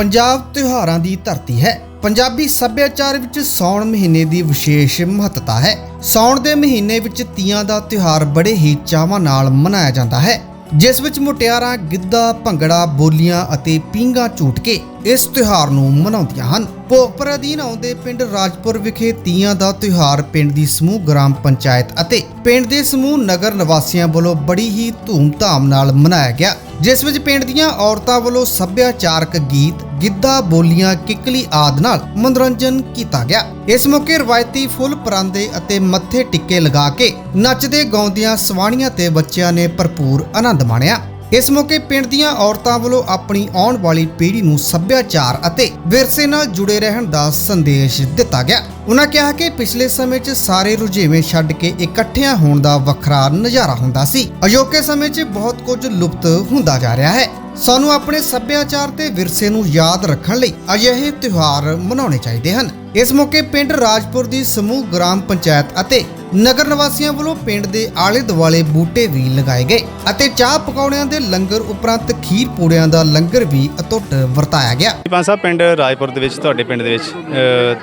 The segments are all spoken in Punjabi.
ਪੰਜਾਬ ਤਿਉਹਾਰਾਂ ਦੀ ਧਰਤੀ ਹੈ। ਪੰਜਾਬੀ ਸੱਭਿਆਚਾਰ ਵਿੱਚ ਸਾਉਣ ਮਹੀਨੇ ਦੀ ਵਿਸ਼ੇਸ਼ ਮਹੱਤਤਾ ਹੈ। ਸਾਉਣ ਦੇ ਮਹੀਨੇ ਵਿੱਚ ਤੀਆਂ ਦਾ ਤਿਉਹਾਰ ਬੜੇ ਹੀ ਚਾਵਾਂ ਨਾਲ ਮਨਾਇਆ ਜਾਂਦਾ ਹੈ। ਜਿਸ ਵਿੱਚ ਮੁਟਿਆਰਾਂ, ਗਿੱਧਾ, ਭੰਗੜਾ, ਬੋਲੀਆਂ ਅਤੇ ਪੀਂਘਾਂ ਝੂਟ ਕੇ ਇਸ ਤਿਉਹਾਰ ਨੂੰ ਮਨਾਉਂਦੀਆਂ ਹਨ। ਭੋਗਪੁਰ ਅਧੀਨ ਆਉਂਦੇ ਪਿੰਡ ਰਾਜਪੁਰ ਵਿਖੇ ਤੀਆਂ ਦਾ ਤਿਉਹਾਰ ਪਿੰਡ ਦੀ ਸਮੂਹ ਗ੍ਰਾਮ ਪੰਚਾਇਤ ਅਤੇ ਪਿੰਡ ਦੇ ਸਮੂਹ ਨਗਰ ਨਿਵਾਸੀਆਂ ਵੱਲੋਂ ਬੜੀ ਹੀ ਧੂਮ-ਧਾਮ ਨਾਲ ਮਨਾਇਆ ਗਿਆ। ਜਿਸ ਵਿੱਚ ਪਿੰਡ ਦੀਆਂ ਔਰਤਾਂ ਵੱਲੋਂ ਸੱਭਿਆਚਾਰਕ ਗੀਤ ਗਿੱਧਾ, ਬੋਲੀਆਂ, ਕਿੱਕਲੀ ਆਦਿ ਨਾਲ ਮਨੋਰੰਜਨ ਕੀਤਾ ਗਿਆ। ਇਸ ਮੌਕੇ ਰਵਾਇਤੀ ਫੁੱਲ ਪਰਾਂਦੇ ਅਤੇ ਮੱਥੇ ਟਿੱਕੇ ਲਗਾ ਕੇ ਨੱਚਦੇ, ਗਾਉਂਦਿਆਂ ਸਵਾਣੀਆਂ ਤੇ ਬੱਚਿਆਂ ਨੇ ਭਰਪੂਰ ਆਨੰਦ ਮਾਣਿਆ। ਇਸ ਮੌਕੇ ਪਿੰਡ ਦੀਆਂ ਔਰਤਾਂ ਵੱਲੋਂ ਆਪਣੀ ਆਉਣ ਵਾਲੀ ਪੀੜ੍ਹੀ ਨੂੰ ਸੱਭਿਆਚਾਰ ਅਤੇ ਵਿਰਸੇ ਨਾਲ ਜੁੜੇ ਰਹਿਣ ਦਾ ਸੰਦੇਸ਼ ਦਿੱਤਾ ਗਿਆ। ਉਹਨਾਂ ਕਿਹਾ ਕਿ ਪਿਛਲੇ ਸਮੇਂ 'ਚ ਸਾਰੇ ਰੁਝੇਵੇਂ ਛੱਡ ਕੇ ਇਕੱਠਿਆਂ ਹੋਣ ਦਾ ਵੱਖਰਾ ਨਜ਼ਾਰਾ ਹੁੰਦਾ ਸੀ। ਅਜੋਕੇ ਸਮੇਂ 'ਚ ਬਹੁਤ ਕੁਝ ਲੁਪਤ ਹੁੰਦਾ ਜਾ ਰਿਹਾ ਹੈ। ਸਾਨੂੰ ਆਪਣੇ ਸੱਭਿਆਚਾਰ ਤੇ ਵਿਰਸੇ ਨੂੰ ਯਾਦ ਰੱਖਣ ਲਈ ਅਜਿਹੇ ਤਿਉਹਾਰ ਮਨਾਉਣੇ ਚਾਹੀਦੇ ਹਨ। ਇਸ ਮੌਕੇ ਪਿੰਡ ਰਾਜਪੁਰ ਦੀ ਸਮੂਹ ਗ੍ਰਾਮ ਪੰਚਾਇਤ ਅਤੇ ਨਗਰ ਨਿਵਾਸੀਆਂ ਵੱਲੋਂ ਪਿੰਡ ਦੇ ਆਲੇ ਦੁਆਲੇ ਬੂਟੇ ਵੀ ਲਗਾਏ ਗਏ ਅਤੇ ਚਾਹ ਪਕੌੜਿਆਂ ਦੇ ਲੰਗਰ ਉਪਰੰਤ ਖੀਰ ਪੂੜਿਆਂ ਦਾ ਲੰਗਰ ਵੀ ਅਟੁੱਟ ਵਰਤਾਇਆ ਗਿਆ। ਪੰਜ ਸਾਹਿਬ, ਪਿੰਡ ਰਾਜਪੁਰ ਦੇ ਵਿੱਚ, ਤੁਹਾਡੇ ਪਿੰਡ ਦੇ ਵਿੱਚ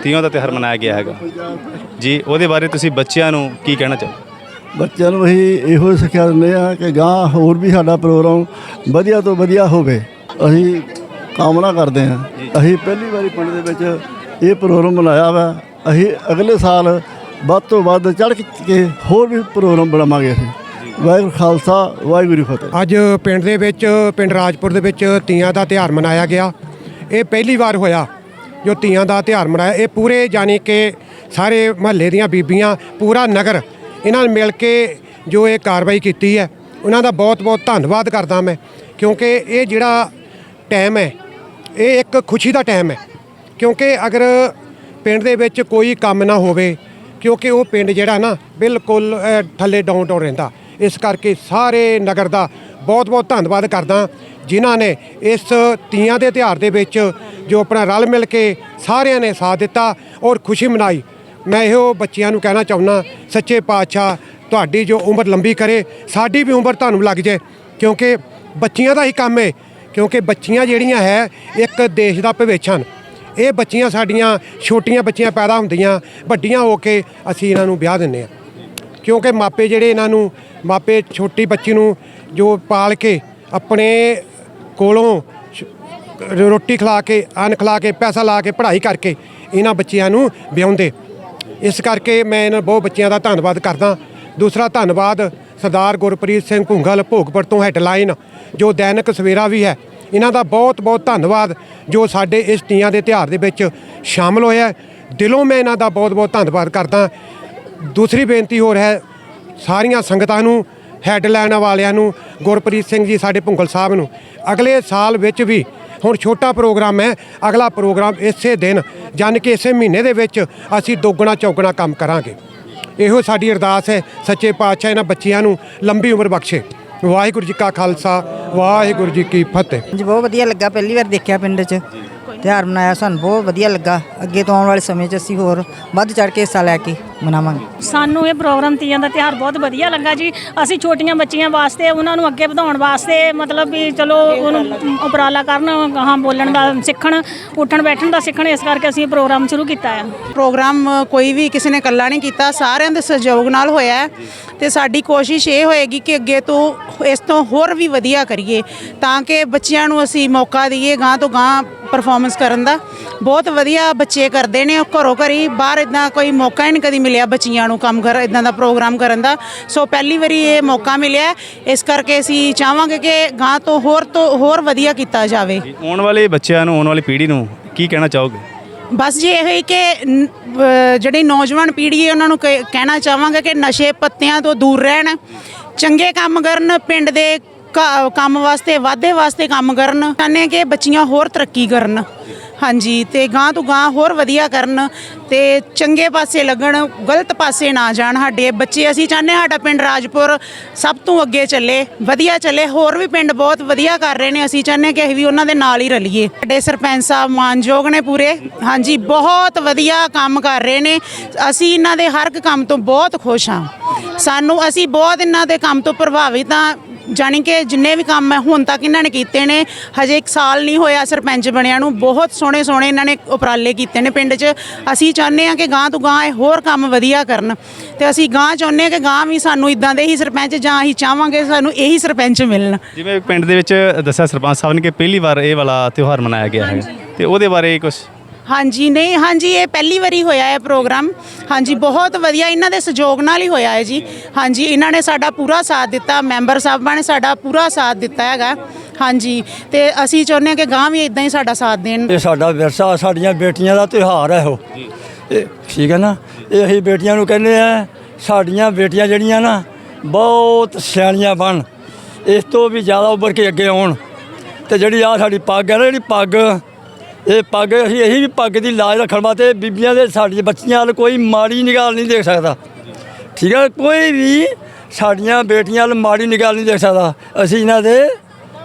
ਤੀਆਂ ਦਾ ਤਿਉਹਾਰ ਮਨਾਇਆ ਗਿਆ ਹੈਗਾ। ਜੀ, ਉਹਦੇ ਬਾਰੇ ਤੁਸੀਂ ਬੱਚਿਆਂ ਨੂੰ ਕੀ ਕਹਿਣਾ ਚਾਹੋ ਬੱਚਿਆਂ ਨੂੰ ਅਸੀਂ ਇਹੋ ਸਿੱਖਿਆ ਦਿੰਦੇ ਆ ਕਿ ਗਾਂ ਹੋਰ ਵੀ ਸਾਡਾ ਪ੍ਰੋਗਰਾਮ ਵਧੀਆ ਤੋਂ ਵਧੀਆ ਹੋਵੇ। ਅਸੀਂ ਕਾਮਨਾ ਕਰਦੇ ਹਾਂ। ਅਸੀਂ ਪਹਿਲੀ ਵਾਰੀ ਪਿੰਡ ਦੇ ਵਿੱਚ ਇਹ ਪ੍ਰੋਗਰਾਮ ਮਨਾਇਆ ਵਾ। ਅਸੀਂ ਅਗਲੇ ਸਾਲ ਵੱਧ ਤੋਂ ਵੱਧ ਚੜ੍ਹ ਕੇ ਹੋਰ ਵੀ ਪ੍ਰੋਗਰਾਮ ਬਣਾਵਾਂਗੇ ਅਸੀਂ। ਵਾਹਿਗੁਰੂ ਖਾਲਸਾ, ਵਾਹਿਗੁਰੂ ਫਤਿਹ। ਅੱਜ ਪਿੰਡ ਦੇ ਵਿੱਚ, ਪਿੰਡ ਰਾਜਪੁਰ ਦੇ ਵਿੱਚ ਤੀਆਂ ਦਾ ਤਿਉਹਾਰ ਮਨਾਇਆ ਗਿਆ। ਇਹ ਪਹਿਲੀ ਵਾਰ ਹੋਇਆ ਜੋ ਤੀਆਂ ਦਾ ਤਿਉਹਾਰ ਮਨਾਇਆ। ਇਹ ਪੂਰੇ ਜਾਨੀ ਕਿ ਸਾਰੇ ਮਹੱਲੇ ਦੀਆਂ ਬੀਬੀਆਂ, ਪੂਰਾ ਨਗਰ ਇਹਨਾਂ ਨਾਲ ਮਿਲ ਕੇ ਜੋ ਇਹ ਕਾਰਵਾਈ ਕੀਤੀ ਹੈ, ਉਹਨਾਂ ਦਾ ਬਹੁਤ ਬਹੁਤ ਧੰਨਵਾਦ ਕਰਦਾ ਮੈਂ, ਕਿਉਂਕਿ ਇਹ ਜਿਹੜਾ ਟਾਈਮ ਹੈ, ਇਹ ਇੱਕ ਖੁਸ਼ੀ ਦਾ ਟਾਈਮ ਹੈ, ਕਿਉਂਕਿ ਅਗਰ ਪਿੰਡ ਦੇ ਵਿੱਚ ਕੋਈ ਕੰਮ ਨਾ ਹੋਵੇ, ਕਿਉਂਕਿ ਉਹ ਪਿੰਡ ਜਿਹੜਾ ਨਾ ਬਿਲਕੁਲ ਥੱਲੇ ਡਾਊਨ ਡਾਊਨ ਰਹਿੰਦਾ। ਇਸ ਕਰਕੇ ਸਾਰੇ ਨਗਰ ਦਾ ਬਹੁਤ ਬਹੁਤ ਧੰਨਵਾਦ ਕਰਦਾ, ਜਿਨ੍ਹਾਂ ਨੇ ਇਸ ਤੀਆਂ ਦੇ ਤਿਉਹਾਰ ਦੇ ਵਿੱਚ ਜੋ ਆਪਣਾ ਰਲ ਮਿਲ ਕੇ ਸਾਰਿਆਂ ਨੇ ਸਾਥ ਦਿੱਤਾ ਔਰ ਖੁਸ਼ੀ ਮਨਾਈ। ਮੈਂ ਇਹੋ ਬੱਚਿਆਂ ਨੂੰ ਕਹਿਣਾ ਚਾਹੁੰਦਾ, ਸੱਚੇ ਪਾਤਸ਼ਾਹ ਤੁਹਾਡੀ ਜੋ ਉਮਰ ਲੰਬੀ ਕਰੇ, ਸਾਡੀ ਵੀ ਉਮਰ ਤੁਹਾਨੂੰ ਲੱਗ ਜੇ। ਕਿਉਂਕਿ ਬੱਚੀਆਂ ਦਾ ਹੀ ਕੰਮ ਹੈ ਕਿਉਂਕਿ ਬੱਚੀਆਂ ਜਿਹੜੀਆਂ ਹੈ, ਇੱਕ ਦੇਸ਼ ਦਾ ਭਵਿੱਖ ਹਨ। ਇਹ ਬੱਚੀਆਂ ਸਾਡੀਆਂ ਛੋਟੀਆਂ ਬੱਚੀਆਂ ਪੈਦਾ ਹੁੰਦੀਆਂ, ਵੱਡੀਆਂ ਹੋ ਕੇ ਅਸੀਂ ਇਹਨਾਂ ਨੂੰ ਵਿਆਹ ਦਿੰਨੇ ਆ ਕਿਉਂਕਿ ਮਾਪੇ ਜਿਹੜੇ ਇਹਨਾਂ ਨੂੰ, ਮਾਪੇ ਛੋਟੀ ਬੱਚੀ ਨੂੰ ਜੋ ਪਾਲ ਕੇ ਆਪਣੇ ਕੋਲੋਂ ਰੋਟੀ ਖਿਲਾ ਕੇ, ਅੰਨ ਖਿਲਾ ਕੇ, ਪੈਸਾ ਲਾ ਕੇ, ਪੜ੍ਹਾਈ ਕਰਕੇ ਇਹਨਾਂ ਬੱਚਿਆਂ ਨੂੰ ਵਿਆਹੁੰਦੇ। ਇਸ ਕਰਕੇ ਮੈਂ ਇਹਨਾਂ ਬਹੁਤ ਬੱਚਿਆਂ ਦਾ ਧੰਨਵਾਦ ਕਰਦਾ। ਦੂਸਰਾ ਧੰਨਵਾਦ ਸਰਦਾਰ ਗੁਰਪ੍ਰੀਤ ਸਿੰਘ ਭੁੰਗਲ ਭੋਗਪੁਰ ਤੋਂ ਹੈਡਲਾਈਨ, ਜੋ ਦੈਨਿਕ ਸਵੇਰਾ ਵੀ ਹੈ। ਇਹਨਾਂ ਦਾ ਬਹੁਤ ਬਹੁਤ ਧੰਨਵਾਦ, ਜੋ ਸਾਡੇ ਇਸ ਤੀਆਂ ਦੇ ਤਿਉਹਾਰ ਦੇ ਵਿੱਚ ਸ਼ਾਮਲ ਹੋਇਆ ਦਿਲੋਂ ਮੈਂ ਇਹਨਾਂ ਦਾ ਬਹੁਤ ਬਹੁਤ ਧੰਨਵਾਦ ਕਰਦਾ। ਦੂਸਰੀ ਬੇਨਤੀ ਹੋਰ ਹੈ, ਸਾਰੀਆਂ ਸੰਗਤਾਂ ਨੂੰ, ਹੈਡਲਾਈਨ ਵਾਲਿਆਂ ਨੂੰ, ਗੁਰਪ੍ਰੀਤ ਸਿੰਘ ਜੀ ਸਾਡੇ ਭੁੰਗਲ ਸਾਹਿਬ ਨੂੰ। ਅਗਲੇ ਸਾਲ ਵਿੱਚ ਵੀ ਹੁਣ ਛੋਟਾ ਪ੍ਰੋਗਰਾਮ ਹੈ, ਅਗਲਾ ਪ੍ਰੋਗਰਾਮ ਇਸੇ ਦਿਨ ਜਾਣੀ ਕਿ ਇਸੇ ਮਹੀਨੇ ਦੇ ਵਿੱਚ ਅਸੀਂ ਦੋਗਣਾ ਚੌਗਣਾ ਕੰਮ ਕਰਾਂਗੇ। ਇਹੋ ਸਾਡੀ ਅਰਦਾਸ ਹੈ, ਸੱਚੇ ਪਾਤਸ਼ਾਹ ਇਹਨਾਂ ਬੱਚਿਆਂ ਨੂੰ ਲੰਬੀ ਉਮਰ ਬਖਸ਼ੇ। ਵਾਹਿਗੁਰੂ ਜੀ ਕਾ ਖਾਲਸਾ, ਵਾਹਿਗੁਰੂ ਜੀ ਕੀ ਫਤਿਹ। ਜੀ ਬਹੁਤ ਵਧੀਆ ਲੱਗਾ, ਪਹਿਲੀ ਵਾਰ ਦੇਖਿਆ ਪਿੰਡ 'ਚ। ਤਿਉਹਾਰ ਮਨਾਇਆ ਸਾਨੂੰ ਬਹੁਤ ਵਧੀਆ ਲੱਗਾ। ਅੱਗੇ ਤੋਂ ਆਉਣ ਵਾਲੇ ਸਮੇਂ 'ਚ ਅਸੀਂ ਹੋਰ ਵੱਧ ਚੜ ਕੇ ਹਿੱਸਾ ਲੈ ਕੇ ਮਨਾਵਾਂਗੇ। ਸਾਨੂੰ ਇਹ ਪ੍ਰੋਗਰਾਮ ਤੀਆਂ ਦਾ ਤਿਉਹਾਰ ਬਹੁਤ ਵਧੀਆ ਲੱਗਾ ਜੀ। ਅਸੀਂ ਛੋਟੀਆਂ ਬੱਚੀਆਂ ਵਾਸਤੇ ਉਹਨਾਂ ਨੂੰ ਅੱਗੇ ਵਧਾਉਣ ਵਾਸਤੇ ਮਤਲਬ ਵੀ ਚਲੋ ਉਹਨੂੰ ਉਪਰਾਲਾ ਕਰਨ ਗਾਹਾਂ ਬੋਲਣ ਦਾ ਸਿੱਖਣ ਉੱਠਣ ਬੈਠਣ ਦਾ ਸਿੱਖਣ ਇਸ ਕਰਕੇ ਅਸੀਂ ਇਹ ਪ੍ਰੋਗਰਾਮ ਸ਼ੁਰੂ ਕੀਤਾ ਹੈ ਪ੍ਰੋਗਰਾਮ ਕੋਈ ਵੀ ਕਿਸੇ ਨੇ ਇਕੱਲਾ ਨਹੀਂ ਕੀਤਾ ਸਾਰਿਆਂ ਦੇ ਸਹਿਯੋਗ ਨਾਲ ਹੋਇਆ ਹੈ। ਤੇ ਸਾਡੀ ਕੋਸ਼ਿਸ਼ ਇਹ ਹੋਏਗੀ ਕਿ ਅੱਗੇ ਤੋਂ ਇਸ ਤੋਂ ਹੋਰ ਵੀ ਵਧੀਆ ਕਰੀਏ ਤਾਂ ਕਿ ਬੱਚਿਆਂ ਨੂੰ ਅਸੀਂ ਮੌਕਾ ਦਈਏ ਗਾਂ ਤੋਂ ਗਾਂ ਪਰਫਾਰਮੈਂਸ ਕਰਨ ਦਾ। ਬਹੁਤ ਵਧੀਆ ਬੱਚੇ ਕਰਦੇ ਨੇ ਉਹ ਘਰੋਂ ਘਰੀ ਬਾਹਰ ਇਦਾਂ ਕੋਈ ਮੌਕਾ ਹੀ ਨਹੀਂ ਕਦੀ ਮਿਲਿਆ ਬੱਚੀਆਂ ਨੂੰ ਕੰਮ ਕਰ ਇਦਾਂ ਦਾ ਪ੍ਰੋਗਰਾਮ ਕਰਨ ਦਾ। ਸੋ ਪਹਿਲੀ ਵਾਰੀ ਇਹ ਮੌਕਾ ਮਿਲਿਆ ਇਸ ਕਰਕੇ ਅਸੀਂ ਚਾਹਾਂਗੇ ਕਿ ਗਾਂ ਤੋਂ ਹੋਰ ਤੋਂ ਹੋਰ ਵਧੀਆ ਕੀਤਾ ਜਾਵੇ। ਆਉਣ ਵਾਲੇ ਬੱਚਿਆਂ ਨੂੰ ਆਉਣ ਵਾਲੀ ਪੀੜ੍ਹੀ ਨੂੰ ਕੀ ਕਹਿਣਾ ਚਾਹੋਗੇ? ਬਸ ਜੀ ਇਹ ਹੀ ਕਿ ਜਿਹੜੀ ਨੌਜਵਾਨ ਪੀੜ੍ਹੀ ਹੈ ਉਹਨਾਂ ਨੂੰ ਕਹਿ- ਕਹਿਣਾ ਚਾਹਾਂਗਾ ਕਿ ਨਸ਼ੇ ਪੱਤਿਆਂ ਤੋਂ ਦੂਰ ਰਹਿਣ। ਚੰਗੇ ਕੰਮ ਕਰਨ ਪਿੰਡ ਦੇ ਕੰਮ ਵਾਸਤੇ, ਵਾਧੇ ਵਾਸਤੇ ਕੰਮ ਕਰਨ। ਚਾਹੁੰਦੇ ਹਾਂ ਕਿ ਬੱਚੀਆਂ ਹੋਰ ਤਰੱਕੀ ਕਰਨ। ਹਾਂਜੀ, ਤੇ ਗਾਂ ਤੋਂ ਗਾਂ ਹੋਰ ਵਧੀਆ ਕਰਨ ਤੇ ਚੰਗੇ ਪਾਸੇ ਲੱਗਣ, ਗਲਤ ਪਾਸੇ ਨਾ ਜਾਣ ਸਾਡੇ ਬੱਚੇ। ਅਸੀਂ ਚਾਹੁੰਦੇ ਹਾਂ ਸਾਡਾ ਪਿੰਡ ਰਾਜਪੁਰ ਸਭ ਤੋਂ ਅੱਗੇ ਚੱਲੇ, ਵਧੀਆ ਚੱਲੇ। ਹੋਰ ਵੀ ਪਿੰਡ ਬਹੁਤ ਵਧੀਆ ਕਰ ਰਹੇ ਨੇ। ਅਸੀਂ ਚਾਹੁੰਦੇ ਹਾਂ ਕਿ ਅਸੀਂ ਵੀ ਉਹਨਾਂ ਦੇ ਨਾਲ ਹੀ ਰਲੀਏ। ਸਾਡੇ ਸਰਪੰਚ ਸਾਹਿਬ ਮਾਨਯੋਗ ਨੇ ਪੂਰੇ। ਹਾਂਜੀ, ਬਹੁਤ ਵਧੀਆ ਕੰਮ ਕਰ ਰਹੇ ਨੇ। ਅਸੀਂ ਇਹਨਾਂ ਦੇ ਹਰ ਇੱਕ ਕੰਮ ਤੋਂ ਬਹੁਤ ਖੁਸ਼ ਹਾਂ। ਸਾਨੂੰ, ਅਸੀਂ ਬਹੁਤ ਇਹਨਾਂ ਦੇ ਕੰਮ ਤੋਂ ਪ੍ਰਭਾਵਿਤ ਹਾਂ। ਜਾਣੀ ਕਿ ਜਿੰਨੇ ਵੀ ਕੰਮ ਹੈ ਹੁਣ ਤੱਕ ਇਹਨਾਂ ਨੇ ਕੀਤੇ ਨੇ ਹਜੇ 1 ਸਾਲ ਨਹੀਂ ਹੋਇਆ ਸਰਪੰਚ ਬਣਿਆ ਨੂੰ ਬਹੁਤ ਸੋਹਣੇ ਸੋਹਣੇ ਇਹਨਾਂ ਨੇ ਉਪਰਾਲੇ ਕੀਤੇ ਨੇ ਪਿੰਡ 'ਚ। ਅਸੀਂ ਚਾਹੁੰਦੇ ਹਾਂ ਕਿ ਗਾਂ ਤੋਂ ਗਾਂ ਇਹ ਹੋਰ ਕੰਮ ਵਧੀਆ ਕਰਨ। ਤੇ ਅਸੀਂ ਗਾਂ ਚਾਹੁੰਦੇ ਹਾਂ ਕਿ ਗਾਂ ਵੀ ਸਾਨੂੰ ਇਦਾਂ ਦੇ ਹੀ ਸਰਪੰਚ ਜਾਂ ਅਸੀਂ ਚਾਹਾਂਗੇ ਸਾਨੂੰ ਇਹੀ ਸਰਪੰਚ ਮਿਲਣ। ਜਿਵੇਂ ਪਿੰਡ ਦੇ ਵਿੱਚ ਦੱਸਿਆ ਸਰਪੰਚ ਸਾਹਿਬ ਨੇ ਕਿ ਪਹਿਲੀ ਵਾਰ ਇਹ ਵਾਲਾ ਤਿਉਹਾਰ ਮਨਾਇਆ ਗਿਆ ਹੈ। ਤੇ ਉਹਦੇ ਬਾਰੇ ਕੁਝ ਹਾਂਜੀ ਨਹੀਂ ਹਾਂਜੀ ਇਹ ਪਹਿਲੀ ਵਾਰੀ ਹੋਇਆ ਹੈ ਪ੍ਰੋਗਰਾਮ। ਹਾਂਜੀ ਬਹੁਤ ਵਧੀਆ ਇਹਨਾਂ ਦੇ ਸਹਿਯੋਗ ਨਾਲ ਹੀ ਹੋਇਆ ਹੈ ਜੀ। ਹਾਂਜੀ ਇਹਨਾਂ ਨੇ ਸਾਡਾ ਪੂਰਾ ਸਾਥ ਦਿੱਤਾ ਮੈਂਬਰ ਸਾਹਿਬਾਂ ਨੇ ਸਾਡਾ ਪੂਰਾ ਸਾਥ ਦਿੱਤਾ ਹੈਗਾ। ਹਾਂਜੀ ਤੇ ਅਸੀਂ ਚਾਹੁੰਦੇ ਹਾਂ ਕਿ ਗਾਂ ਵੀ ਇਦਾਂ ਹੀ ਸਾਡਾ ਸਾਥ ਦੇਣ। ਇਹ ਸਾਡਾ ਵਿਰਸਾ ਸਾਡੀਆਂ ਬੇਟੀਆਂ ਦਾ ਤਿਉਹਾਰ ਹੈ ਉਹ। ਇਹ ਠੀਕ ਹੈ ਨਾ? ਇਹ ਅਸੀਂ ਬੇਟੀਆਂ ਨੂੰ ਕਹਿੰਦੇ ਆ ਸਾਡੀਆਂ ਬੇਟੀਆਂ ਜਿਹੜੀਆਂ ਨਾ ਬਹੁਤ ਸਿਆਣੀਆਂ ਬਣ। ਇਸ ਤੋਂ ਵੀ ਜ਼ਿਆਦਾ ਉੱਭਰ ਕੇ ਅੱਗੇ ਆਉਣ। ਤੇ ਜਿਹੜੀ ਆ ਸਾਡੀ ਪੱਗ ਹੈ ਨਾ ਜਿਹੜੀ ਪੱਗ ਇਹ ਪੱਗ ਅਸੀਂ ਇਹੀ ਵੀ ਪੱਗ ਦੀ ਲਾਜ ਰੱਖਣ ਵਾਸਤੇ ਬੀਬੀਆਂ ਦੇ ਸਾਡੀਆਂ ਬੱਚੀਆਂ ਵੱਲ ਕੋਈ ਮਾੜੀ ਨਿਗਾਹ ਨਹੀਂ ਦੇਖ ਸਕਦਾ। ਠੀਕ ਹੈ ਕੋਈ ਵੀ ਸਾਡੀਆਂ ਬੇਟੀਆਂ ਵੱਲ ਮਾੜੀ ਨਿਗਾਹ ਨਹੀਂ ਦੇਖ ਸਕਦਾ। ਅਸੀਂ ਇਹਨਾਂ ਦੇ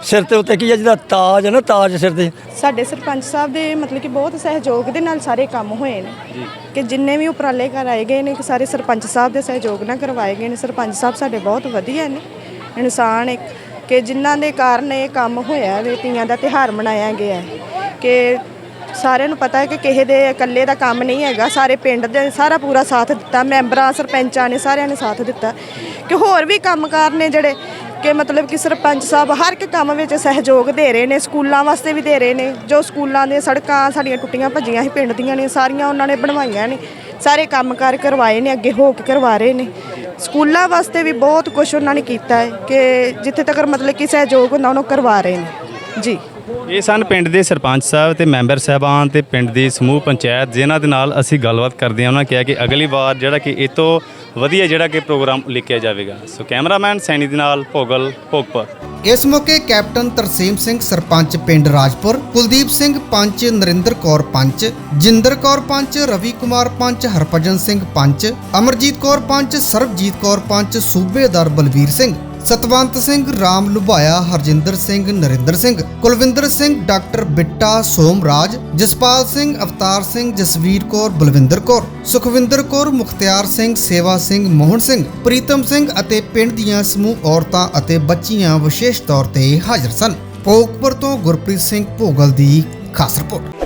ਸਿਰ ਤੇ ਉੱਤੇ ਕੀ ਹੈ ਜਿਹਦਾ ਤਾਜ ਹੈ ਨਾ ਤਾਜ ਸਿਰ ਤੇ। ਸਾਡੇ ਸਰਪੰਚ ਸਾਹਿਬ ਦੇ ਮਤਲਬ ਕਿ ਬਹੁਤ ਸਹਿਯੋਗ ਦੇ ਨਾਲ ਸਾਰੇ ਕੰਮ ਹੋਏ ਨੇ। ਕਿ ਜਿੰਨੇ ਵੀ ਉਪਰਾਲੇ ਕਰਾਏ ਗਏ ਨੇ ਕਿ ਸਾਰੇ ਸਰਪੰਚ ਸਾਹਿਬ ਦੇ ਸਹਿਯੋਗ ਨਾਲ ਕਰਵਾਏ ਗਏ ਨੇ। ਸਰਪੰਚ ਸਾਹਿਬ ਸਾਡੇ ਬਹੁਤ ਵਧੀਆ ਨੇ। ਇਨਸਾਨ ਇੱਕ ਕਿ ਜਿਨ੍ਹਾਂ ਦੇ ਕਾਰਨ ਇਹ ਕੰਮ ਹੋਇਆ ਵੇ ਤੀਆਂ ਦਾ ਤਿਹਾਰ ਮਨਾਇਆ ਗਿਆ ਕਿ ਸਾਰਿਆਂ ਨੂੰ ਪਤਾ ਹੈ ਕਿ ਕਿਸੇ ਦੇ ਇਕੱਲੇ ਦਾ ਕੰਮ ਨਹੀਂ ਹੈਗਾ। ਸਾਰੇ ਪਿੰਡ ਦੇ ਸਾਰਾ ਪੂਰਾ ਸਾਥ ਦਿੱਤਾ। ਮੈਂਬਰਾਂ, ਸਰਪੰਚਾਂ ਨੇ ਸਾਰਿਆਂ ਨੇ ਸਾਥ ਦਿੱਤਾ। ਕਿ ਹੋਰ ਵੀ ਕੰਮਕਾਰ ਨੇ ਜਿਹੜੇ ਕਿ ਮਤਲਬ ਕਿ ਸਰਪੰਚ ਸਾਹਿਬ ਹਰ ਇੱਕ ਕੰਮ ਵਿੱਚ ਸਹਿਯੋਗ ਦੇ ਰਹੇ ਨੇ, ਸਕੂਲਾਂ ਵਾਸਤੇ ਵੀ ਦੇ ਰਹੇ ਨੇ। ਜੋ ਸਕੂਲਾਂ ਦੀਆਂ ਸੜਕਾਂ ਸਾਡੀਆਂ ਟੁੱਟੀਆਂ ਭੱਜੀਆਂ ਸੀ, ਪਿੰਡ ਦੀਆਂ ਨੇ, ਸਾਰੀਆਂ ਉਹਨਾਂ ਨੇ ਬਣਵਾਈਆਂ ਨੇ। ਸਾਰੇ ਕੰਮਕਾਰ ਕਰਵਾਏ ਨੇ, ਅੱਗੇ ਹੋ ਕੇ ਕਰਵਾ ਰਹੇ ਨੇ। ਸਕੂਲਾਂ ਵਾਸਤੇ ਵੀ ਬਹੁਤ ਕੁਝ ਉਹਨਾਂ ਨੇ ਕੀਤਾ ਹੈ ਕਿ ਜਿੱਥੇ ਤੱਕ ਮਤਲਬ ਕਿ ਸਹਿਯੋਗ ਹੁੰਦਾ, ਉਹਨੂੰ ਕਰਵਾ ਰਹੇ ਨੇ। ਜੀ। ਇਹ ਸਨ ਪਿੰਡ ਦੇ ਸਰਪੰਚ ਸਾਹਿਬ ਤੇ ਮੈਂਬਰ ਸਾਹਿਬਾਨ ਤੇ ਪਿੰਡ ਦੀ ਸਮੂਹ ਪੰਚਾਇਤ ਜਿਨ੍ਹਾਂ ਦੇ ਨਾਲ ਅਸੀਂ ਗੱਲਬਾਤ ਕਰਦੇ ਹਾਂ। ਉਹਨਾਂ ਕਿਹਾ ਕਿ ਅਗਲੀ ਵਾਰ ਜਿਹੜਾ ਕਿ ਇਹ ਤੋਂ ਵਧੀਆ ਜਿਹੜਾ ਕਿ ਪ੍ਰੋਗਰਾਮ ਲਿਖਿਆ ਜਾਵੇਗਾ। ਸੋ ਕੈਮਰਾਮੈਨ ਸੈਣੀ ਦੇ ਨਾਲ ਭੋਗਲ ਭੋਗਪੁਰ। ਇਸ ਮੌਕੇ ਕੈਪਟਨ ਤਰਸੇਮ ਸਿੰਘ ਸਰਪੰਚ ਪਿੰਡ ਰਾਜਪੁਰ ਕੁਲਦੀਪ ਸਿੰਘ ਪੰਚ ਨਰਿੰਦਰ ਕੌਰ ਪੰਚ ਜਿੰਦਰ ਕੌਰ ਪੰਚ ਰਵੀ ਕੁਮਾਰ ਪੰਚ ਹਰਭਜਨ ਸਿੰਘ ਪੰਚ ਅਮਰਜੀਤ ਕੌਰ ਪੰਚ ਸਰਬਜੀਤ ਕੌਰ ਪੰਚ ਸੂਬੇਦਾਰ ਬਲਵੀਰ ਸਿੰਘ ਸਤਵੰਤ ਸਿੰਘ, ਰਾਮ ਲੁਭਾਇਆ, ਹਰਜਿੰਦਰ ਸਿੰਘ, ਨਰਿੰਦਰ ਸਿੰਘ, ਕੁਲਵਿੰਦਰ ਸਿੰਘ, ਡਾਕਟਰ ਬਿੱਟਾ ਸੋਮਰਾਜ, ਜਸਪਾਲ ਸਿੰਘ, ਅਵਤਾਰ ਸਿੰਘ, ਜਸਵੀਰ ਕੌਰ, ਬਲਵਿੰਦਰ ਕੌਰ, ਸੁਖਵਿੰਦਰ ਕੌਰ, ਮੁਖਤਿਆਰ ਸਿੰਘ, ਸੇਵਾ ਸਿੰਘ, ਮੋਹਨ ਸਿੰਘ, ਪ੍ਰੀਤਮ ਸਿੰਘ ਅਤੇ ਪਿੰਡ ਦੀਆਂ ਸਮੂਹ ਔਰਤਾਂ ਅਤੇ ਬੱਚੀਆਂ ਵਿਸ਼ੇਸ਼ ਤੌਰ ਤੇ ਹਾਜ਼ਰ ਸਨ। ਭੋਗਪੁਰ ਤੋਂ ਗੁਰਪ੍ਰੀਤ ਸਿੰਘ ਭੋਗਲ ਦੀ ਖਾਸ ਰਿਪੋਰਟ।